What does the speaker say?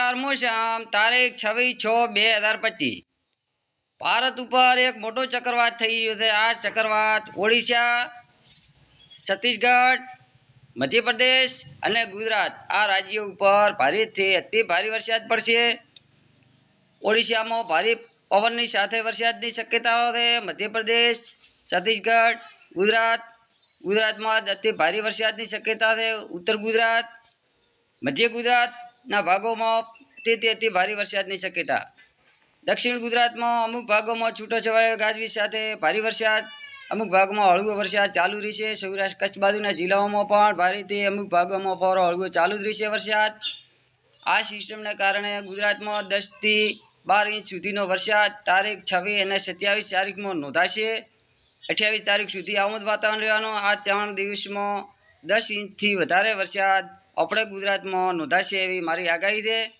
ચારમો શામ તારીખ છવ્વીસ છ બે હજાર પચીસ. ભારત ઉપર એક મોટો ચક્રવાત થઈ ગયો છે. આ ચક્રવાત ઓડિશા, છત્તીસગઢ, મધ્યપ્રદેશ અને ગુજરાત આ રાજ્યો ઉપર ભારેથી અતિ ભારે વરસાદ પડશે. ઓડિશામાં ભારે પવનની સાથે વરસાદની શક્યતાઓ છે. મધ્યપ્રદેશ, છત્તીસગઢ, ગુજરાત, ગુજરાતમાં અતિ ભારે વરસાદની શક્યતા છે. ઉત્તર ગુજરાત, મધ્ય ગુજરાતના ભાગોમાં તે તે અતિ ભારે વરસાદની શક્યતા દક્ષિણ ગુજરાતમાં અમુક ભાગોમાં છૂટોછવાયો ગાજવીજ સાથે ભારે વરસાદ, અમુક ભાગમાં હળવો વરસાદ ચાલુ રહેશે. સૌરાષ્ટ્ર કચ્છ બાજુના જિલ્લાઓમાં પણ ભારેથી અમુક ભાગોમાં પણ હળવો ચાલુ જ રહેશે વરસાદ. આ સિસ્ટમને કારણે ગુજરાતમાં દસથી બાર ઇંચ સુધીનો વરસાદ તારીખ છવ્વીસ અને સત્યાવીસ તારીખમાં નોંધાશે. અઠ્યાવીસ તારીખ સુધી આવું વાતાવરણ રહેવાનું. આ ત્રણ દિવસમાં દસ ઇંચથી વધારે વરસાદ આપણે ગુજરાતમાં નોંધાશે એવી મારી આગાહી છે.